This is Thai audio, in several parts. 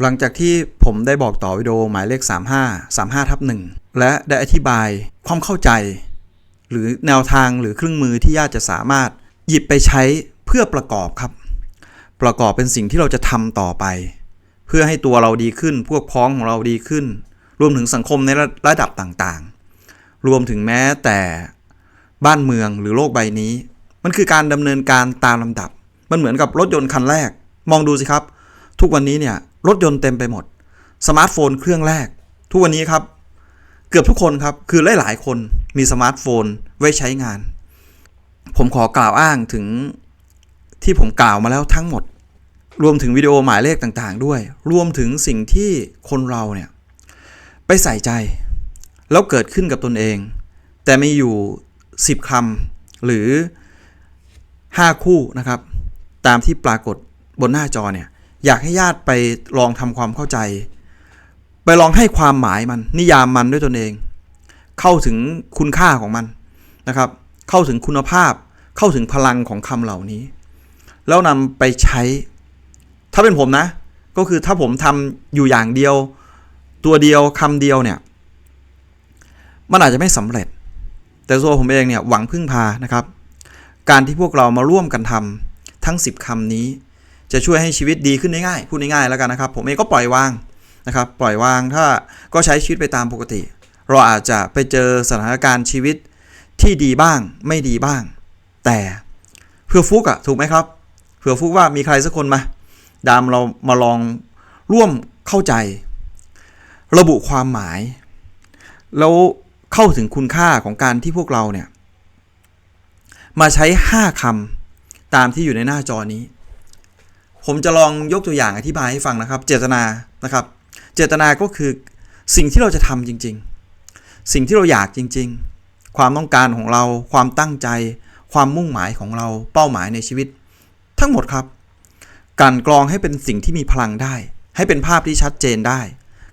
หลังจากที่ผมได้บอกต่อวิดีโอหมายเลข 35 35ทับ1และได้อธิบายความเข้าใจ หรือแนวทางหรือเครื่องมือที่ญาติจะสามารถหยิบไปใช้เพื่อประกอบครับ ประกอบเป็นสิ่งที่เราจะทำต่อไป เพื่อให้ตัวเราดีขึ้น พวกพ้องของเราดีขึ้น รวมถึงสังคมในระระดับต่างๆ รวมถึงแม้แต่บ้านเมืองหรือโลกใบนี้ มันคือการดำเนินการตามลำดับ มันเหมือนกับรถยนต์คันแรก มองดูสิครับ ทุกวันนี้เนี่ยรถยนต์เต็มไปหมด สมาร์ทโฟนเครื่องแรก ทุกวันนี้ครับ เกือบทุกคนครับ คือหลายๆคนมีสมาร์ทโฟนไว้ใช้งาน ผมขอกล่าวอ้างถึงที่ผมกล่าวมาแล้วทั้งหมด รวมถึงวิดีโอหมายเลขต่างๆ ด้วย รวมถึงสิ่งที่คนเราเนี่ยไปใส่ใจ แล้วเกิดขึ้นกับตนเอง แต่มีอยู่ 10คำหรือ 5 คู่นะครับ ตามที่ปรากฏบนหน้าจอเนี่ย อยากให้ญาติไปลองทำความเข้าใจ ไปลองให้ความหมายมัน นิยามมันด้วยตนเอง เข้าถึงคุณค่าของมันนะครับ เข้าถึงคุณภาพ เข้าถึงพลังของคำเหล่านี้ แล้วนำไปใช้ ถ้าเป็นผมนะ ก็คือถ้าผมทำอยู่อย่างเดียว ตัวเดียวคำเดียวเนี่ย มันอาจจะไม่สำเร็จ แต่ตัวผมเองเนี่ยหวังพึ่งพานะครับ การที่พวกเรามาร่วมกันทำทั้ง 10คำนี้ จะช่วยให้ชีวิตดีขึ้นได้ง่ายพูดง่ายๆแล้วกันนะครับ ผมเองก็ปล่อยวางนะครับ ปล่อยวางถ้าก็ใช้ชีวิตไปตามปกติ เราอาจจะไปเจอสถานการณ์ชีวิตที่ดีบ้างไม่ดีบ้าง แต่เพื่อฟุกอะถูกไหมครับเผื่อฟุกว่ามีใครสักคนมา ดามเรามาลองร่วมเข้าใจ ระบุความหมาย แล้วเข้าถึงคุณค่าของการที่พวกเราเนี่ย มาใช้ 5คำตามที่อยู่ในหน้าจอนี้ ผมจะลองยกตัวอย่างอธิบายให้ฟังนะครับ เจตนานะครับ เจตนาก็คือสิ่งที่เราจะทำจริง ๆ สิ่งที่เราอยากจริง ๆ ความต้องการของเรา ความตั้งใจ ความมุ่งหมายของเรา เป้าหมายในชีวิต ทั้งหมดครับ การกรองให้เป็นสิ่งที่มีพลังได้ ให้เป็นภาพที่ชัดเจนได้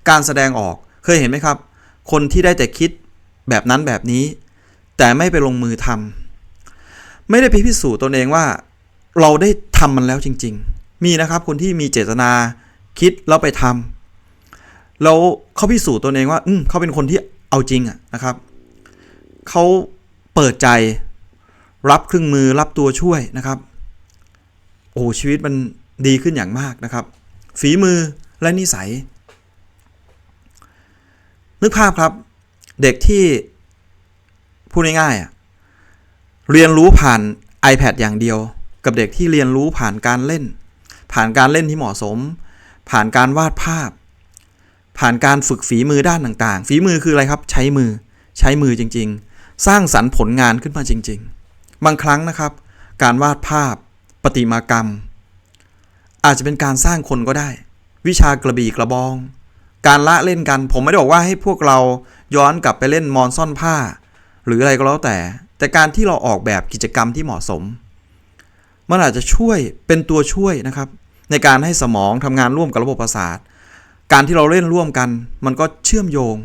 การแสดงออกเคยเห็นไหมครับ คนที่ได้แต่คิดแบบนั้นแบบนี้ แต่ไม่ไปลงมือทำไม่ได้พิสูจน์ตนเองว่า เราได้ทำมันแล้วจริง ๆ มีนะครับคนที่มีเจตนาคิดแล้วไปทำแล้วเขาพิสูจน์ตนเองว่า อืมเขาเป็นคนที่เอาจริงอะนะครับเขาเปิดใจรับเครื่องมือรับตัวช่วยนะครับ โอ้ชีวิตมันดีขึ้นอย่างมากนะครับ ฝีมือและนิสัย นึกภาพครับ เด็กที่พูดง่ายๆอะเรียนรู้ผ่าน iPad อย่างเดียว กับเด็กที่เรียนรู้ผ่านการเล่น ผ่านการเล่นที่เหมาะสม ผ่านการวาดภาพ ผ่านการฝึกฝีมือด้านต่างๆ ฝีมือคืออะไรครับ ใช้มือ ใช้มือจริง ๆ สร้างสรรค์ผลงานขึ้นมาจริง ๆ บางครั้งนะครับ การวาดภาพประติมากรรม อาจจะเป็นการสร้างคนก็ได้ วิชากระบี่กระบอง การละเล่นกัน ผมไม่ได้บอกว่าให้พวกเราย้อนกลับไปเล่นมอนซ่อนผ้า หรืออะไรก็แล้วแต่ แต่การที่เราออกแบบกิจกรรมที่เหมาะสมมันอาจจะช่วยเป็นตัวช่วยนะครับ ในการให้สมองทำงานร่วมกับระบบประสาท การที่เราเล่นร่วมกัน มันก็เชื่อมโยง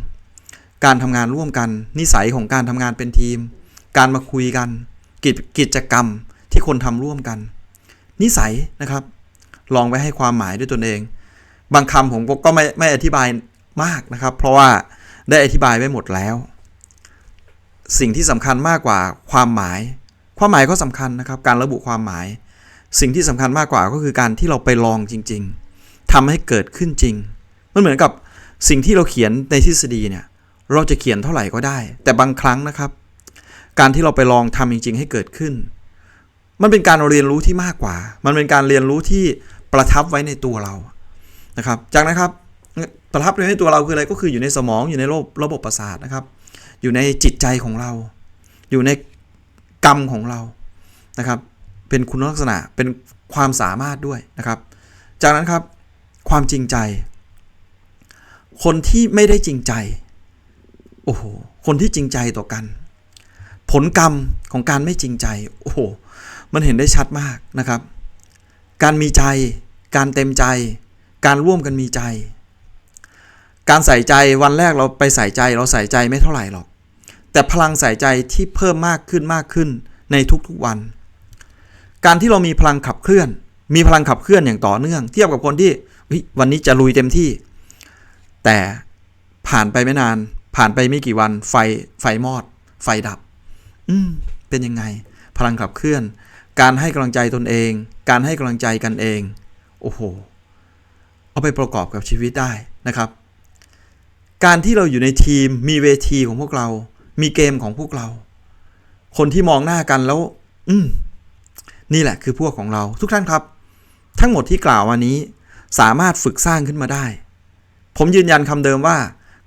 การทำงานร่วมกัน นิสัยของการทำงานเป็นทีม การมาคุยกัน กิจกิจกรรมที่คนทำร่วมกัน นิสัยนะครับ ลองไปให้ความหมายด้วยตนเอง บางคำผมก็ไม่ไม่อธิบายมากนะครับ เพราะว่าได้อธิบายไว้หมดแล้ว สิ่งที่สำคัญมากกว่าความหมาย ความหมายก็สำคัญนะครับ การระบุความหมาย สิ่งที่สำคัญมากกว่าก็คือการที่เราไปลองจริง ๆทำให้เกิดขึ้นจริง มันเหมือนกับสิ่งที่เราเขียนในทฤษฎีเนี่ยเราจะเขียนเท่าไหร่ก็ได้ แต่บางครั้งนะครับ การที่เราไปลองทำจริง ๆ ให้เกิดขึ้น มันเป็นการเรียนรู้ที่มากกว่า มันเป็นการเรียนรู้ที่ประทับไว้ในตัวเรานะครับ จากนั้นครับประทับไว้ในตัวเราคืออะไรก็คืออยู่ในสมองอยู่ในระบบระบบประสาทนะครับ อยู่ในจิตใจของเรา อยู่ในกรรมของเรานะครับ เป็นคุณลักษณะเป็นความสามารถด้วยนะครับ จากนั้นครับความจริงใจ คนที่ไม่ได้จริงใจโอ้โหคนที่จริงใจต่อกัน ผลกรรมของการไม่จริงใจโอ้โหมันเห็นได้ชัดมากนะครับ การมีใจ การเต็มใจ การร่วมกันมีใจ การใส่ใจวันแรกเราไปใส่ใจเราใส่ใจไม่เท่าไหร่หรอก แต่พลังใส่ใจที่เพิ่มมากขึ้นมากขึ้นในทุกๆวัน การที่เรามีพลังขับเคลื่อน มีพลังขับเคลื่อนอย่างต่อเนื่อง เทียบกับคนที่วันนี้จะลุยเต็มที่ แต่ผ่านไปไม่นาน ผ่านไปไม่กี่วัน ไฟไฟมอด ไฟดับ อืมเป็นยังไง พลังขับเคลื่อน การให้กำลังใจตนเอง การให้กำลังใจกันเอง โอ้โห เอาไปประกอบกับชีวิตได้นะครับ การที่เราอยู่ในทีมมีเวทีของพวกเรา มีเกมของพวกเรา คนที่มองหน้ากันแล้ว อืม นี่แหละคือพวกของเราทุกท่านครับ ทั้งหมดที่กล่าวมานี้สามารถฝึกสร้างขึ้นมาได้ ผมยืนยันคำเดิมว่า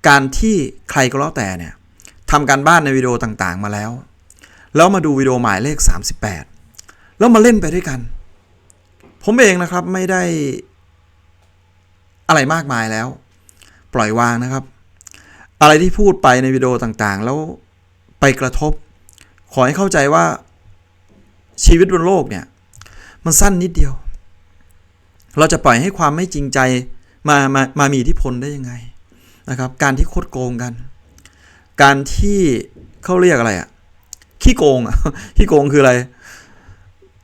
การที่ใครก็แล้วแต่เนี่ยทำการบ้านในวิดีโอต่างๆมาแล้ว แล้วมาดูวิดีโอหมายเลข 38 แล้วมาเล่นไปด้วยกัน ผมเองนะครับไม่ได้อะไรมากมายแล้ว ปล่อยวางนะครับ อะไรที่พูดไปในวิดีโอต่างๆ แล้วไปกระทบ ขอให้เข้าใจว่า ชีวิตบนโลกเนี่ย มันสั้นนิดเดียว เราจะปล่อยให้ความไม่จริงใจมามามามีอิทธิพลได้ยังไงนะครับ การที่คดโกงกัน การที่เขาเรียกอะไรอะขี้โกงอะขี้โกงคืออะไร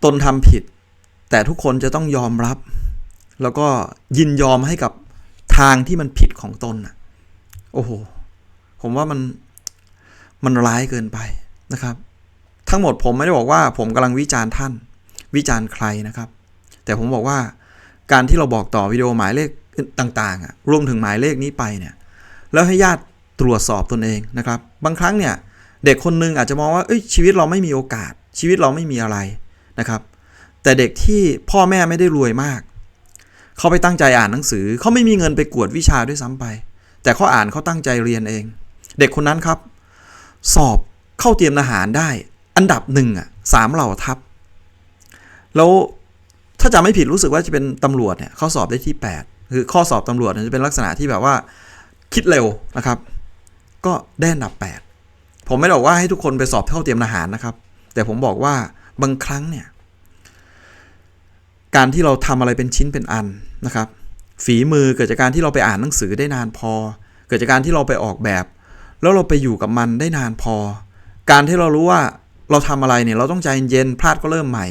ตนทำผิด แต่ทุกคนจะต้องยอมรับ แล้วก็ยินยอมให้กับทางที่มันผิดของตนอะโอ้โห ผมว่ามันมันร้ายเกินไปนะครับ ทั้งหมดผมไม่ได้บอกว่าผมกำลังวิจารณ์ท่าน วิจารณ์ใครนะครับ แต่ผมบอกว่าการที่เราบอกต่อวิดีโอหมายเลขต่างๆรวมถึงหมายเลขนี้ไปเนี่ยแล้วให้ญาติตรวจสอบตนเองนะครับ บางครั้งเนี่ยเด็กคนหนึงอาจจะมองว่าเอ้ยชีวิตเราไม่มีโอกาส ชีวิตเราไม่มีอะไรนะครับ แต่เด็กที่พ่อแม่ไม่ได้รวยมาก เขาไปตั้งใจอ่านหนังสือ เขาไม่มีเงินไปกวดวิชาด้วยซ้ำไป แต่เขาอ่านเขาตั้งใจเรียนเอง เด็กคนนั้นครับ สอบเข้าเตรียมทหารได้ อันดับหนึ่งอะสามเหล่าทัพ แล้วถ้าจำไม่ผิดรู้สึกว่าจะเป็นตำรวจเนี่ยเขาสอบได้ที่ 8 คือข้อสอบตำรวจจะเป็นลักษณะที่แบบว่าคิดเร็วนะครับ ก็ได้อันดับ 8 ผมไม่ได้บอกว่าให้ทุกคนไปสอบเข้าเตรียมทหารนะครับ แต่ผมบอกว่าบางครั้งเนี่ย การที่เราทำอะไรเป็นชิ้นเป็นอันนะครับ ฝีมือเกิดจากการที่เราไปอ่านหนังสือได้นานพอ เกิดจากการที่เราไปออกแบบ แล้วเราไปอยู่กับมันได้นานพอ การที่เรารู้ว่า เราทำอะไรเนี่ยเราต้องใจเย็นๆพลาดก็เริ่มใหม่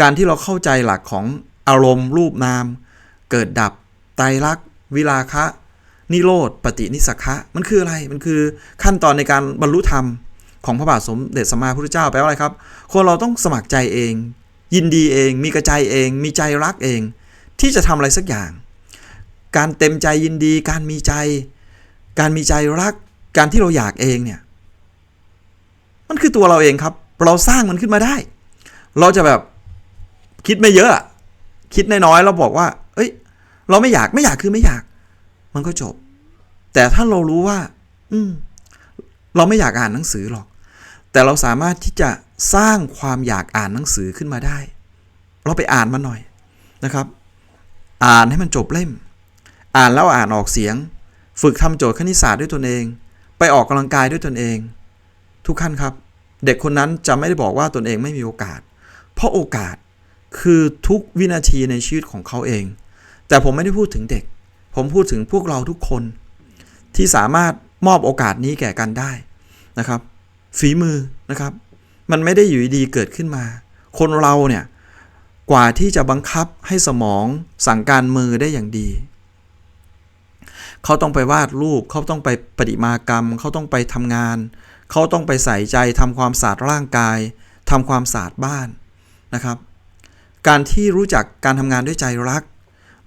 การที่เราเข้าใจหลักของอารมณ์ รูปนาม เกิดดับ ไตรลักษณ์วิราคะ นิโรธปฏินิสสคะมันคืออะไรมันคือขั้นตอนในการบรรลุธรรมของพระบาทสมเด็จสัมมาพุทธเจ้าแปลว่าอะไรครับ คนเราต้องสมัครใจเอง ยินดีเอง มีกระใจเอง มีใจรักเอง ที่จะทำอะไรสักอย่าง การเต็มใจยินดี การมีใจ การมีใจรัก การที่เราอยากเองเนี่ย มันคือตัวเราเองครับ เราสร้างมันขึ้นมาได้ เราจะแบบคิดไม่เยอะ คิดน้อยๆเราบอกว่า เอ้ย เราไม่อยากไม่อยากคือไม่อยาก มันก็จบ แต่ถ้าเรารู้ว่า อืม เราไม่อยากอ่านหนังสือหรอก แต่เราสามารถที่จะสร้างความอยากอ่านหนังสือขึ้นมาได้ เราไปอ่านมันหน่อยนะครับ อ่านให้มันจบเล่ม อ่านแล้วอ่านออกเสียง ฝึกทำโจทย์คณิตศาสตร์ด้วยตนเอง ไปออกกำลังกายด้วยตนเอง ทุกขั้นครับ เด็กคนนั้นจะไม่ได้บอกว่าตนเองไม่มีโอกาส เพราะโอกาสคือทุกวินาทีในชีวิตของเขาเอง แต่ผมไม่ได้พูดถึงเด็ก ผมพูดถึงพวกเราทุกคน ที่สามารถมอบโอกาสนี้แก่กันได้นะครับ ฝีมือนะครับ มันไม่ได้อยู่ดีเกิดขึ้นมา คนเราเนี่ยกว่าที่จะบังคับให้สมองสั่งการมือได้อย่างดี เขาต้องไปวาดรูป เขาต้องไปปฏิมากรรม เขาต้องไปทำงาน เขาต้องไปใส่ใจทำความสะอาดร่างกายทำความสะอาดบ้านนะครับ การที่รู้จักการทำงานด้วยใจรัก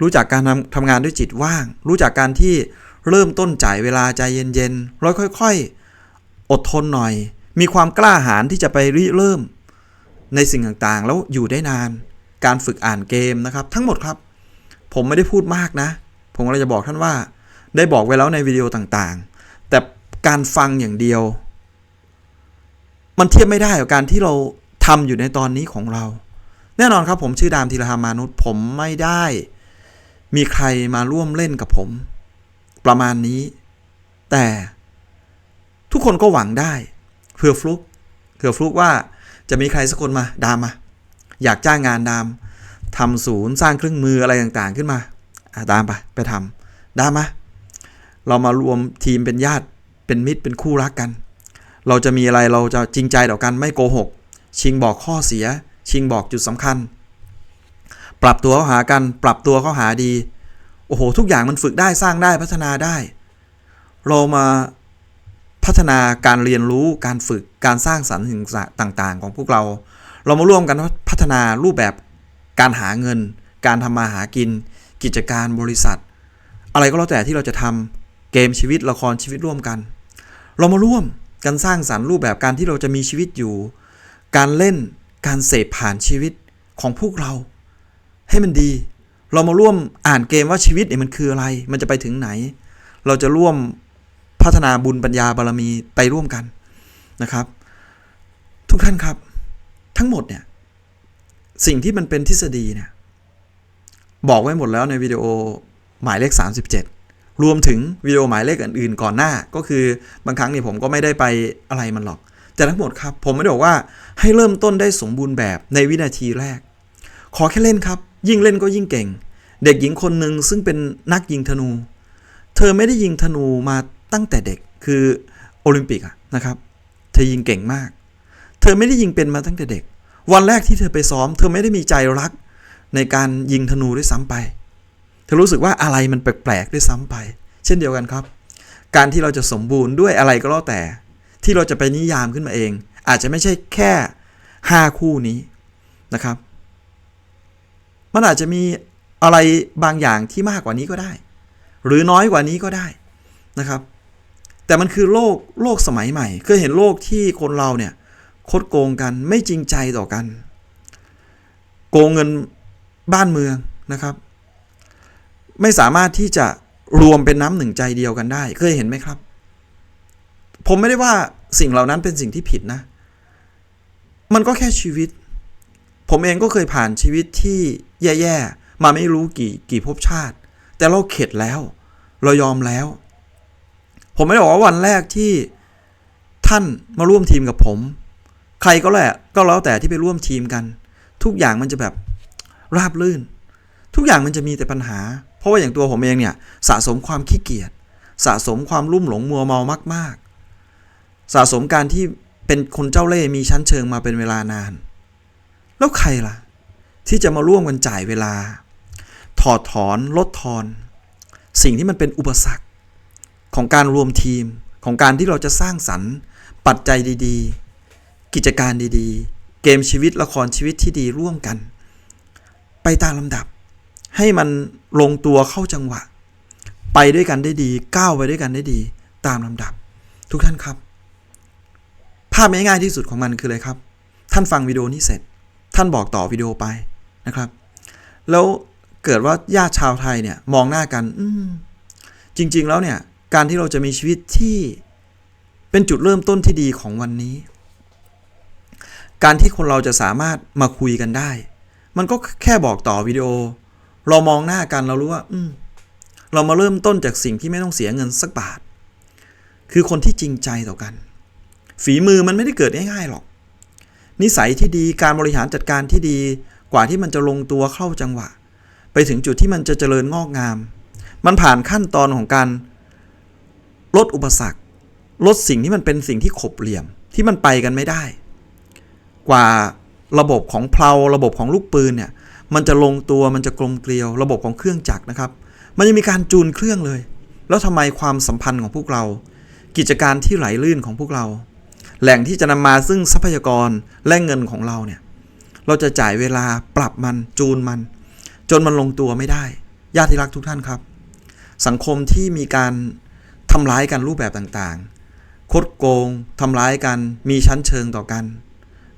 รู้จักการทำทำงานด้วยจิตว่าง รู้จักการที่เริ่มต้นจ่ายเวลาใจเย็นๆแล้วค่อยๆ อดทนหน่อย มีความกล้าหาญที่จะไปริเริ่ม ในสิ่งต่างๆ แล้วอยู่ได้นาน การฝึกอ่านเกมนะครับ ทั้งหมดครับ ผมไม่ได้พูดมากนะ ผมก็เลยจะบอกท่านว่า ได้บอกไว้แล้วในวิดีโอต่างๆ แต่การฟังอย่างเดียว มันเทียบไม่ได้กับการที่เราทำอยู่ในตอนนี้ของเรา แน่นอนครับผมชื่อดามธีรธรรมานุษย์ผมไม่ได้ มีใครมาร่วมเล่นกับผม ประมาณนี้ แต่ทุกคนก็หวังได้เผื่อฟลุกเผื่อฟลุกว่าจะมีใครสักคนมาดามมา อยากจ้างงานดามทำศูนย์สร้างเครื่องมืออะไรต่างๆขึ้นมาดามไปไปทำดามมาเรามารวมทีมเป็นญาติเป็นมิตรเป็นคู่รักกัน เราจะมีอะไรเราจะจริงใจต่อกันไม่โกหก ชิงบอกข้อเสีย ชิงบอกจุดสำคัญ ปรับตัวเข้าหากัน ปรับตัวเข้าหาดี โอ้โห ทุกอย่างมันฝึกได้สร้างได้พัฒนาได้ เรามาพัฒนาการเรียนรู้การฝึกการสร้างสรรค์สิ่งต่างๆ ของพวกเรา เรามาร่วมกันพัฒนารูปแบบการหาเงิน การทำมาหากิน กิจการบริษัท อะไรก็แล้วแต่ที่เราจะทำเกมชีวิตละครชีวิตร่วมกัน เรามาร่วม กันสร้างสรรค์รูปแบบการที่เราจะมีชีวิตอยู่ การเล่นการเสพผ่านชีวิตของพวกเรา ให้มันดี เรามาร่วมอ่านเกมว่าชีวิตเนี่ยมันคืออะไร มันจะไปถึงไหน เราจะร่วมพัฒนาบุญปัญญาบารมีไปร่วมกันนะครับ ทุกท่านครับ ทั้งหมดเนี่ยสิ่งที่มันเป็นทฤษฎีเนี่ยบอกไว้หมดแล้วในวิดีโอหมายเลข 37 รวมถึงวิดีโอหมายเลขอื่นๆ ก่อนหน้าก็คือบางครั้งเนี่ยผมก็ไม่ได้ไปอะไรมันหรอก แต่ทั้งหมดครับผมไม่ได้บอกว่าให้เริ่มต้นได้สมบูรณ์แบบในวินาทีแรก ขอแค่เล่นครับ ยิ่งเล่นก็ยิ่งเก่ง เด็กหญิงคนหนึ่งซึ่งเป็นนักยิงธนู เธอไม่ได้ยิงธนูมาตั้งแต่เด็กคือโอลิมปิกอะนะครับ เธอยิงเก่งมาก เธอไม่ได้ยิงเป็นมาตั้งแต่เด็ก วันแรกที่เธอไปซ้อม เธอไม่ได้มีใจรักในการยิงธนูด้วยซ้ำไป เธอรู้สึกว่าอะไรมันแปลกๆด้วยซ้ำไป เช่นเดียวกันครับ การที่เราจะสมบูรณ์ด้วยอะไรก็แล้วแต่ ที่เราจะไปนิยามขึ้นมาเอง อาจจะไม่ใช่แค่ 5 คู่นี้นะครับ มันอาจจะมีอะไรบางอย่างที่มากกว่านี้ก็ได้ หรือน้อยกว่านี้ก็ได้นะครับ แต่มันคือโลกโลกสมัยใหม่ เคยเห็นโลกที่คนเราเนี่ยคดโกงกันไม่จริงใจต่อกัน โกงเงินบ้านเมืองนะครับ ไม่สามารถที่จะรวมเป็นน้ำหนึ่งใจเดียวกันได้ เคยเห็นไหมครับ ผมไม่ได้ว่าสิ่งเหล่านั้นเป็นสิ่งที่ผิดนะ มันก็แค่ชีวิต ผมเองก็เคยผ่านชีวิตที่แย่ๆ มาไม่รู้กี่กี่ภพชาติ แต่เราเข็ดแล้ว เรายอมแล้ว ผมไม่ได้บอกว่าวันแรกที่ท่านมาร่วมทีมกับผม ใครก็แหละ ก็แล้วแต่ที่ไปร่วมทีมกัน ทุกอย่างมันจะแบบราบลื่น ทุกอย่างมันจะมีแต่ปัญหา เพราะว่าอย่างตัวผมเองเนี่ยสะสมความขี้เกียจสะสมความลุ่มหลงมัวเมามาก ๆ สะสมการที่เป็นคนเจ้าเล่ห์มีชั้นเชิงมาเป็นเวลานาน แล้วใครล่ะ ที่จะมาร่วมกันจ่ายเวลา ถอดถอนลดทอน สิ่งที่มันเป็นอุปสรรค ของการรวมทีมของการที่เราจะสร้างสรรค์ ปัจจัยดีๆ กิจการดีๆ เกมชีวิตละครชีวิตที่ดีร่วมกัน ไปตามลำดับ ให้มันลงตัวเข้าจังหวะ ไปด้วยกันได้ดีก้าวไปด้วยกันได้ดี ตามลำดับ ทุกท่านครับ ภาพง่ายๆที่สุดของมันคืออะไรครับ ท่านฟังวิดีโอนี้เสร็จ ท่านบอกต่อวิดีโอไปนะครับ แล้วเกิดว่าญาติชาวไทยเนี่ยมองหน้ากัน อืจริง ๆ แล้วเนี่ย การที่เราจะมีชีวิตที่เป็นจุดเริ่มต้นที่ดีของวันนี้ การที่คนเราจะสามารถมาคุยกันได้ มันก็แค่บอกต่อวิดีโอ เรามองหน้ากันเรารู้ว่า อืเรามาเริ่มต้นจากสิ่งที่ไม่ต้องเสียเงินสักบาท คือคนที่จริงใจต่อกัน ฝีมือมันไม่ได้เกิดง่ายๆหรอก นิสัยที่ดีการบริหารจัดการที่ดีกว่าที่มันจะลงตัวเข้าจังหวะ ไปถึงจุดที่มันจะเจริญงอกงาม มันผ่านขั้นตอนของการลดอุปสรรค ลดสิ่งที่มันเป็นสิ่งที่ขบเหลี่ยมที่มันไปกันไม่ได้ กว่าระบบของเพลาระบบของลูกปืนเนี่ย มันจะลงตัวมันจะกลมเกลียวระบบของเครื่องจักรนะครับ มันยังมีการจูนเครื่องเลย แล้วทำไมความสัมพันธ์ของพวกเรา กิจการที่ไหลลื่นของพวกเรา แหล่งที่จะนำมาซึ่งทรัพยากรและเงินของเราเนี่ยเราจะจ่ายเวลาปรับมันจูนมัน จนมันลงตัวไม่ได้ญาติที่รักทุกท่านครับ สังคมที่มีการทำร้ายกันรูปแบบต่างๆ คดโกงทำร้ายกัน มีชั้นเชิงต่อกัน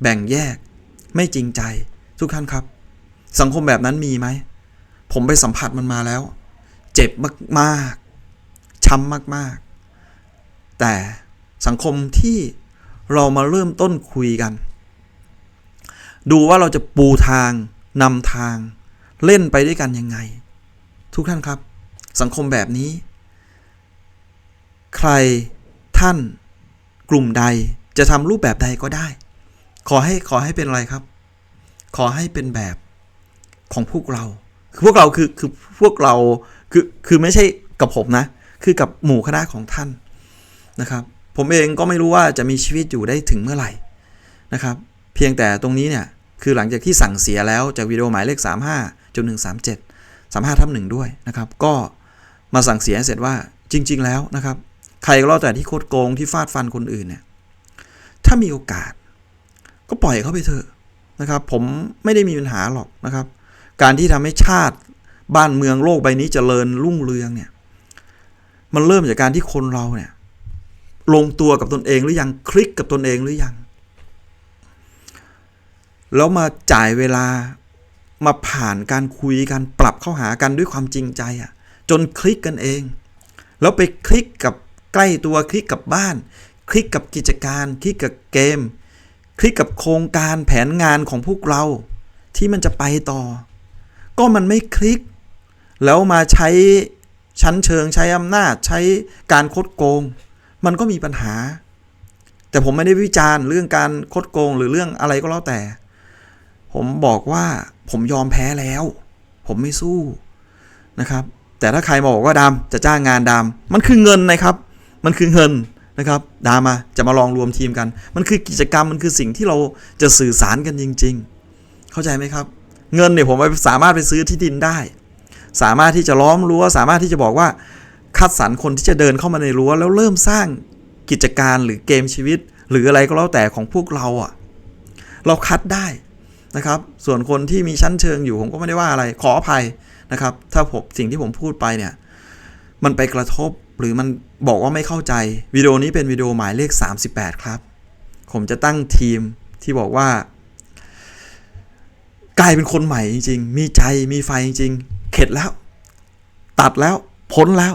แบ่งแยก ไม่จริงใจทุกท่านครับ สังคมแบบนั้นมีไหม ผมไปสัมผัสมันมาแล้ว เจ็บมากๆ ช้ำมากๆ แต่สังคมที่เรามาเริ่มต้นคุยกัน ดูว่าเราจะปูทางนำทางเล่นไปด้วยกันยังไง ทุกท่านครับ สังคมแบบนี้ ใครท่านกลุ่มใดจะทำรูปแบบใดก็ได้ ขอให้ขอให้เป็นอะไรครับ ขอให้เป็นแบบ ของพวกเราคือพวกเราคือคือพวกเราคือคือไม่ใช่กับผมนะ คือกับหมู่คณะของท่านนะครับ ผมเองก็ไม่รู้ว่าจะมีชีวิตอยู่ได้ถึงเมื่อไหร่นะครับ เพียงแต่ตรงนี้เนี่ยคือหลังจากที่สั่งเสียแล้วจากวิดีโอหมายเลข 35จนถึง37 35ทับหนึ่งด้วยนะครับ ก็มาสั่งเสียเสร็จว่าจริง ๆ แล้วนะครับ ใครก็แล้วแต่ที่โคดโกงที่ฟาดฟันคนอื่นเนี่ยถ้ามีโอกาส ก็ปล่อยเขาไปเถอะนะครับ ผมไม่ได้มีปัญหาหรอกนะครับ การที่ทำให้ชาติบ้านเมืองโลกใบนี้เจริญรุ่งเรืองเนี่ย มันเริ่มจากการที่คนเราเนี่ย ลงตัวกับตนเองหรือยังคลิกกับตนเองหรือยัง แล้วมาจ่ายเวลามาผ่านการคุยกันปรับเข้าหากันด้วยความจริงใจอะ่ะ จนคลิกกันเอง แล้วไปคลิกกับใกล้ตัวคลิกกับบ้าน คลิกกับกิจการคลิกกับเกม คลิกกับโครงการแผนงานของพวกเราที่มันจะไปต่อ ก็มันไม่คลิก แล้วมาใช้ชั้นเชิงใช้อำนาจใช้การคดโกง มันก็มีปัญหา แต่ผมไม่ได้วิจารณ์เรื่องการคดโกงหรือเรื่องอะไรก็แล้วแต่ ผมบอกว่าผมยอมแพ้แล้ว ผมไม่สู้นะครับ แต่ถ้าใครมาบอกว่าดำจะจ้างงานดำมันคือเงินนะครับ มันคือเงินนะครับ ดามาจะมาลองรวมทีมกัน มันคือกิจกรรมมันคือสิ่งที่เราจะสื่อสารกันจริง ๆ เข้าใจไหมครับ เงินเนี่ยผมไปสามารถไปซื้อที่ดินได้ สามารถที่จะล้อมรั้ว สามารถที่จะบอกว่าคัดสรรคนที่จะเดินเข้ามาในรั้ว แล้วเริ่มสร้างกิจการหรือเกมชีวิต หรืออะไรก็แล้วแต่ของพวกเราอะ่ะ เราคัดได้นะครับ ส่วนคนที่มีชั้นเชิงอยู่ผมก็ไม่ได้ว่าอะไรขออภัยนะครับ ถ้าผมสิ่งที่ผมพูดไปเนี่ย มันไปกระทบหรือมันบอกว่าไม่เข้าใจวิดีโอนี้เป็นวิดีโอหมายเลข 38 ครับ ผมจะตั้งทีมที่บอกว่า กลายเป็นคนใหม่จริงๆ มีใจมีไฟจริงๆ เข็ดแล้ว ตัดแล้วพ้นแล้ว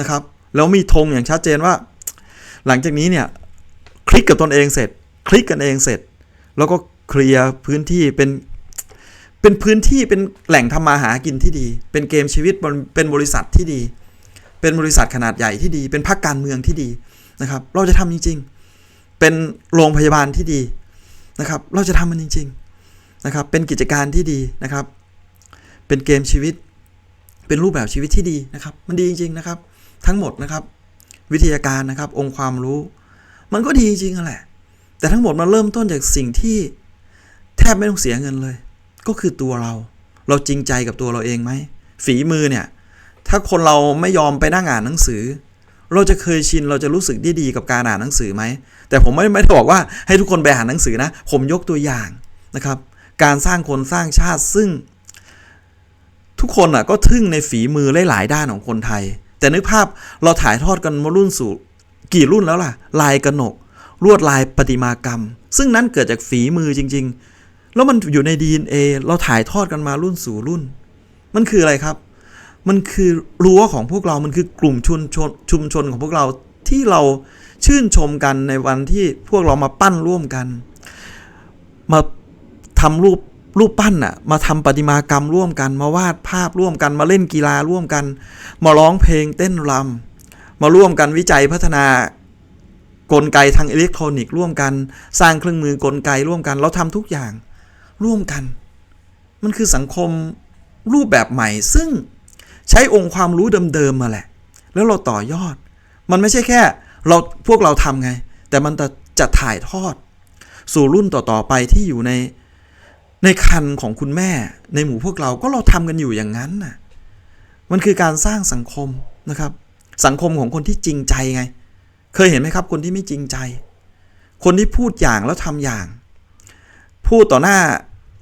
นะครับ แล้วมีธงอย่างชัดเจนว่า หลังจากนี้เนี่ย คลิกกับตนเองเสร็จ คลิกกันเองเสร็จ แล้วก็เคลียร์พื้นที่เป็นเป็นพื้นที่เป็นแหล่งทำมาหากินที่ดี เป็นเกมชีวิตเป็นบริษัทที่ดี เป็นบริษัทขนาดใหญ่ที่ดี เป็นพรรคการเมืองที่ดีนะครับ เราจะทำจริง ๆ เป็นโรงพยาบาลที่ดีนะครับ เราจะทำมันจริง ๆ นะครับ เป็นกิจการที่ดีนะครับ เป็นเกมชีวิต เป็นรูปแบบชีวิตที่ดีนะครับ มันดีจริงๆนะครับ ทั้งหมดนะครับ วิทยาการนะครับ องค์ความรู้ มันก็ดีจริงๆแหละ แต่ทั้งหมดมันเริ่มต้นจากสิ่งที่แทบไม่ต้องเสียเงินเลย ก็คือตัวเรา เราจริงใจกับตัวเราเองไหม ฝีมือเนี่ย ถ้าคนเราไม่ยอมไปนั่งอ่านหนังสือ เราจะเคยชิน เราจะรู้สึกดีๆกับการอ่านหนังสือไหม แต่ผมไม่ไม่ได้บอกว่าให้ทุกคนไปอ่านหนังสือนะ ผมยกตัวอย่างนะครับ การสร้างคนสร้างชาติซึ่ง ทุกคนอะก็ทึ่งในฝีมือหลายๆด้านของคนไทย แต่นึกภาพเราถ่ายทอดกันมารุ่นสู่กี่รุ่นแล้วล่ะ ลายกระหนก ลวดลายประติมากรรม ซึ่งนั้นเกิดจากฝีมือจริง ๆ แล้วมันอยู่ใน DNA เราถ่ายทอดกันมารุ่นสู่รุ่น มันคืออะไรครับ มันคือรั้วของพวกเรา มันคือกลุ่มชุมชนชุมชนของพวกเราที่เราชื่นชมกันในวันที่พวกเรามาปั้นร่วมกัน มา ทำรูปรูปปั้นอะมาทำประติมากรรมร่วมกัน มาวาดภาพร่วมกันมาเล่นกีฬาร่วมกัน มาร้องเพลงเต้นรำมาร่วมกันวิจัยพัฒนากลไกทางอิเล็กทรอนิกส์ร่วมกัน สร้างเครื่องมือกลไกร่วมกัน เราทำทุกอย่างร่วมกัน มันคือสังคมรูปแบบใหม่ ซึ่งใช้องค์ความรู้เดิมๆมาแหละ แล้วเราต่อยอด มันไม่ใช่แค่ เราพวกเราทำไง แต่มันจะจะถ่ายทอด สู่รุ่นต่อๆไปที่อยู่ใน ในคันของคุณแม่ในหมู่พวกเราก็เราทำกันอยู่อย่างนั้นน่ะมันคือการสร้างสังคมนะครับ สังคมของคนที่จริงใจไง เคยเห็นไหมครับ คนที่ไม่จริงใจ คนที่พูดอย่างแล้วทำอย่าง พูดต่อหน้า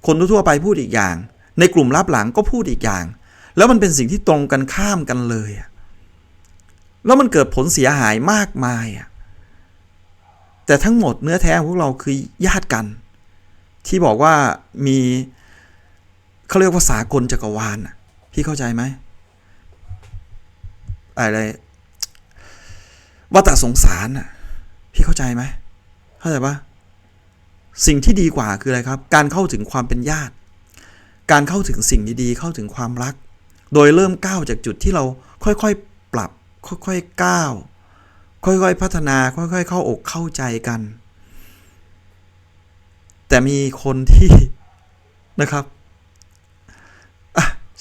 คนทั่วไปพูดอีกอย่าง ในกลุ่มรับหลังก็พูดอีกอย่าง แล้วมันเป็นสิ่งที่ตรงกันข้ามกันเลยแล้วมันเกิดผลเสียหายมากมายอะแต่ทั้งหมดเนื้อแท้ของพวกเราคือญาติกัน ที่บอกว่ามีเขาเรียกว่าสากลจักรวาลน่ะพี่เข้าใจไหมอะไรวัฏสงสารน่ะพี่เข้าใจไหมเข้าใจปะสิ่งที่ดีกว่าคืออะไรครับ การเข้าถึงความเป็นญาติ การเข้าถึงสิ่งดีๆ เข้าถึงความรัก โดยเริ่มก้าวจากจุดที่เราค่อยๆปรับ ค่อยๆก้าว ค่อยๆพัฒนา ค่อยๆเข้าอกเข้าใจกัน แต่มีคนที่นะครับ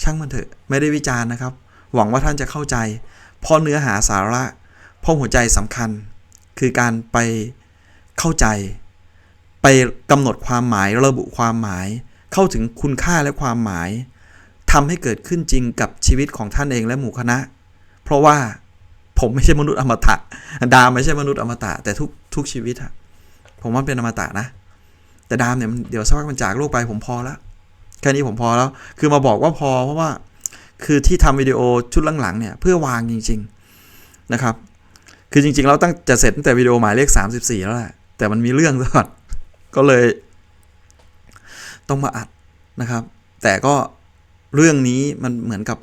ช่างมันเถอะไม่ได้วิจารณ์นะครับ หวังว่าท่านจะเข้าใจ เพราะเนื้อหาสาระเพราะหัวใจสำคัญ คือการไปเข้าใจ ไปกำหนดความหมายระบุความหมาย เข้าถึงคุณค่าและความหมายทำให้เกิดขึ้นจริงกับชีวิตของท่านเองและหมู่คณะ เพราะว่าผมไม่ใช่มนุษย์อมตะดาไม่ใช่มนุษย์อมตะแต่ทุกทุกชีวิตอะผมว่าเป็นอมตะนะ แต่ดามเนี่ยเดี๋ยวสักพักมันจากโลกไปผมพอแล้วแค่นี้ผมพอแล้ว คือมาบอกว่าพอเพราะว่าคือที่ทำวิดีโอชุดหลังๆเนี่ยเพื่อวางจริง ๆนะครับ คือจริงๆเราตั้งจะเสร็จตั้งแต่วิดีโอหมายเลข 34 แล้วแหละแต่มันมีเรื่องซะก่อนก็เลย ต้องมาอัดนะครับ แต่ก็เรื่องนี้มันเหมือนกับ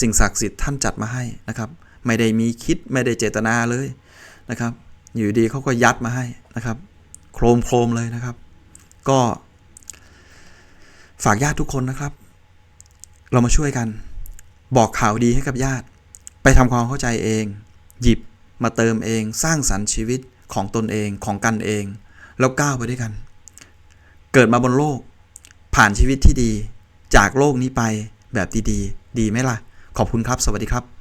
สิ่งศักดิ์สิทธิ์ท่านจัดมาให้นะครับ ไม่ได้มีคิดไม่ได้เจตนาเลยนะครับ อยู่ดีเขาก็ยัดมาให้นะครับ โครมโครมเลยนะครับ ก็ฝากญาติทุกคนนะครับ เรามาช่วยกัน บอกข่าวดีให้กับญาติ ไปทำความเข้าใจเอง หยิบมาเติมเอง สร้างสรรค์ชีวิตของตนเองของกันเอง แล้วก้าวไปด้วยกัน เกิดมาบนโลก ผ่านชีวิตที่ดี จากโลกนี้ไปแบบดีๆ ดีไหมล่ะ ขอบคุณครับ สวัสดีครับ